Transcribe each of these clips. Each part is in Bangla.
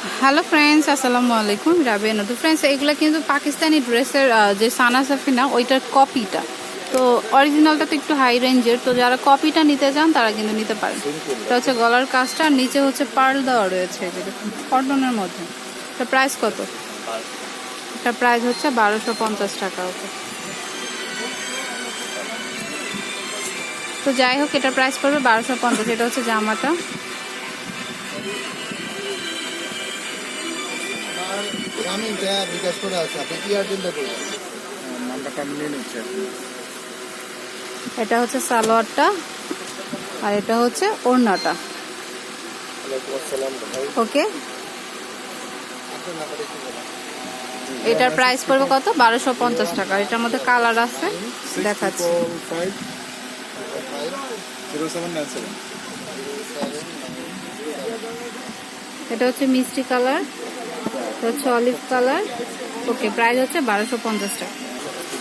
হ্যালো ফ্রেন্ডস আসসালামু আলাইকুম রাবে নতুন ফ্রেন্ডস এগুলো কিন্তু পাকিস্তানি ড্রেসের যে সানা সাফিনা ওইটার কপিটা তো অরিজিনালটা তো একটু হাই রেঞ্জের তো যারা কপিটা নিতে চান, তারা কিন্তু নিতে পারেন। এটা হচ্ছে গলার কাজটা। আর নিচে হচ্ছে পার্ল দেওয়া রয়েছে কটনের মধ্যে। এটা প্রাইস কত? এটা প্রাইস হচ্ছে বারোশো পঞ্চাশ টাকা ওকে তো যাই হোক, এটা প্রাইস পড়বে বারোশো পঞ্চাশ। এটা হচ্ছে জামাটা। গ্রামীণটা বিকাশ করে আছে আপনি কি আর চিন্তা করবেন নাম্বারটা আমি নিয়ে নিচ্ছি এটা হচ্ছে সালোয়ারটা আর এটা হচ্ছে ওড়নাটা। ওকে? এটার প্রাইস পড়বে কত? বারোশো পঞ্চাশ টাকা। এটার মধ্যে কালার আছে দেখাচ্ছি। এটা হচ্ছে মিষ্টি কালার এটা হচ্ছে অলিভ কালার। ওকে প্রাইস হচ্ছে বারোশো পঞ্চাশ টাকা।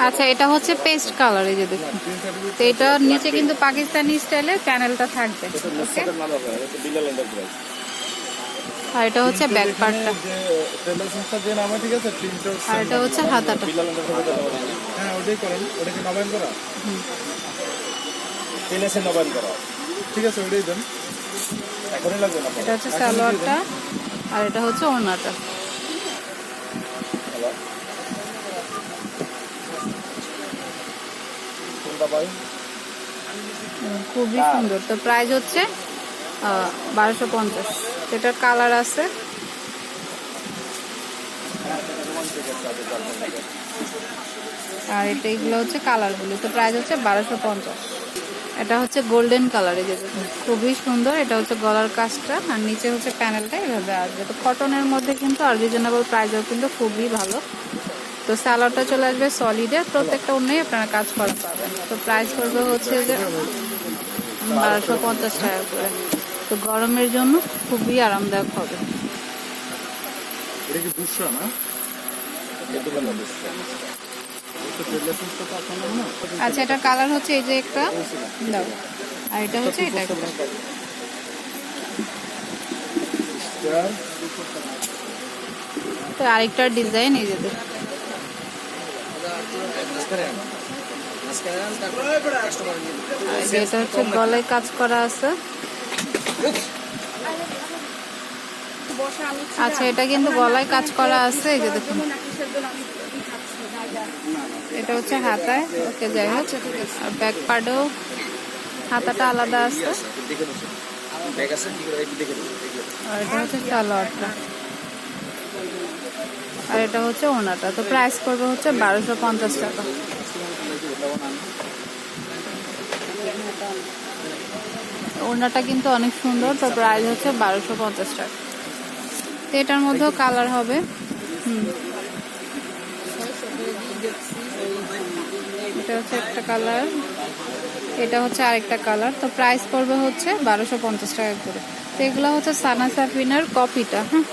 আচ্ছা এটা হচ্ছে পেস্ট কালার এই যে দেখুন। তো এটা নিচে কিন্তু পাকিস্তানি স্টাইলে প্যানেলটা থাকবে আর এটা হচ্ছে ব্যাক পার্টটা। আর এটা হচ্ছে হাতাটা। হ্যাঁ ওটাই করেন। ওটা নবায়ন করা টেলার্সে নবায়ন করা ঠিক আছে ওটাই দেন। এখনই লাগবে না। এটা হচ্ছে সালোয়ারটা আর এটা হচ্ছে ওড়নাটা হ্যালো কোনটা ভাই হুম, খুবই সুন্দর। তো প্রাইস হচ্ছে বারোশো পঞ্চাশ। এটার কালার আছে। আর এটা এগুলো হচ্ছে কালারগুলো তো প্রাইস হচ্ছে বারোশো পঞ্চাশ। এটা হচ্ছে গোল্ডেন কালার, এই যে দেখুন। খুবই সুন্দর, এটা হচ্ছে গলার কাজটা, আর নিচে হচ্ছে প্যানেলটা, এভাবে আসবে। তো কটনের মধ্যে কিন্তু আর রিজনেবল প্রাইসও কিন্তু খুবই ভালো। তো স্যালাডটা চলে আসবে সলিডের প্রত্যেকটা অন্যই আপনারা কাজ করা পাবেন তো প্রাইস করবে হচ্ছে যে বারোশো পঞ্চাশ টাকা করে। তো গরমের জন্য খুবই আরামদায়ক হবে। এটা কি না? আচ্ছা এটা কালার হচ্ছে এই যে একটা। দাও। আর এটা হচ্ছে এটা তো আরেকটা ডিজাইন এই যে দেখুন। আর এই যে এটা হচ্ছে গলায় কাজ করা আছে। আচ্ছা এটা কিন্তু গলায় কাজ করা আছে, এই যে দেখুন। এটা হচ্ছে হাতায় ওকে যাই হোক। আর ব্যাক পার্টেও হাতাটা আলাদা আছে। আর এটা হচ্ছে সালোয়ারটা আর এটা হচ্ছে ওনাটা। তো প্রাইস করবে হচ্ছে বারোশো পঞ্চাশ টাকা। ওড়নাটা কিন্তু অনেক সুন্দর, তো প্রাইস হচ্ছে বারোশো পঞ্চাশ টাকা। তো এটার মধ্যেও কালার হবে। হুম। এটা হচ্ছে একটা কালার। এটা হচ্ছে আরেকটা কালার। তো প্রাইস পড়বে হচ্ছে বারোশো পঞ্চাশ টাকা করে। তো এগুলো হচ্ছে সানা সাফিনার কপিটা হ্যাঁ।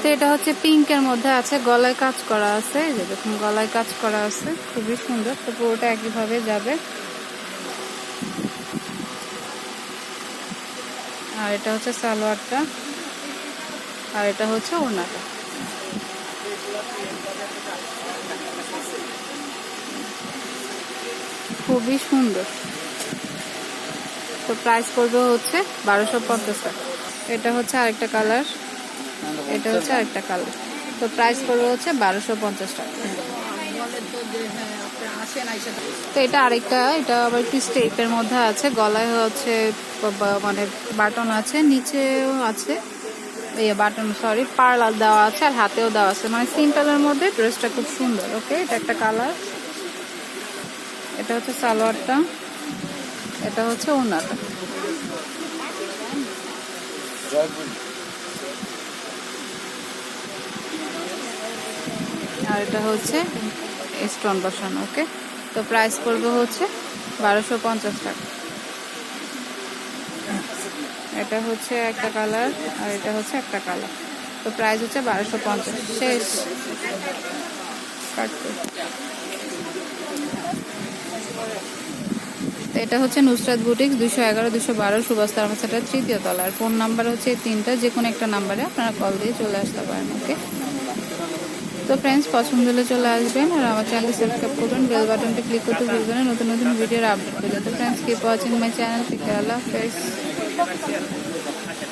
তো এটা হচ্ছে পিঙ্কের মধ্যে আছে, গলায় কাজ করা আছে। যে দেখুন, গলায় কাজ করা আছে, খুবই সুন্দর। তো পুরোটা একইভাবে যাবে। আর এটা হচ্ছে সালোয়ারটা, আর এটা হচ্ছে ওড়নাটা খুবই সুন্দর। তো প্রাইস পড়বে হচ্ছে বারোশো পঞ্চাশ এটা হচ্ছে আরেকটা কালার এটা হচ্ছে আরেকটা কালার তো প্রাইস পড়বে হচ্ছে বারোশো পঞ্চাশ টাকা। তো এটা আরেকটা, এটা আবার একটু স্টেপের মধ্যে আছে। গলায় হচ্ছে মানে বাটন আছে, নিচেও আছে। ইয়ে বাটন সরি পার্লার দেওয়া আছে আর হাতেও দেওয়া আছে। মানে সিম্পলের মধ্যে ড্রেসটা খুব সুন্দর ওকে এটা একটা কালার এটা হচ্ছে সালোয়ারটা, এটা হচ্ছে ওনাটা আর এটা হচ্ছে স্টোন বসানো, ওকে? তো প্রাইস পড়বে হচ্ছে বারোশো পঞ্চাশ টাকা। এটা হচ্ছে একটা কালার আর এটা হচ্ছে একটা কালার। তো প্রাইস হচ্ছে বারোশো পঞ্চাশ। শেষ। কাটতে। এটা হচ্ছে নুসরাত বুটিক দুশো এগারো দুশো বারো, সুভাষ তারমাসাটার তৃতীয় তলার। ফোন নাম্বার হচ্ছে তিনটা যে কোনো একটা নাম্বারে আপনারা কল দিয়ে চলে আসতে পারেন, ওকে? তো ফ্রেন্ডস পছন্দ হলে চলে আসবেন আর আমার চ্যানেল সাবস্ক্রাইব করুন বেল বাটনটি ক্লিক করতে ভুলবেন নতুন নতুন ভিডিওর আপডেট করে তো friends keep watching my channel থেকে আল্লাহ হাফেজ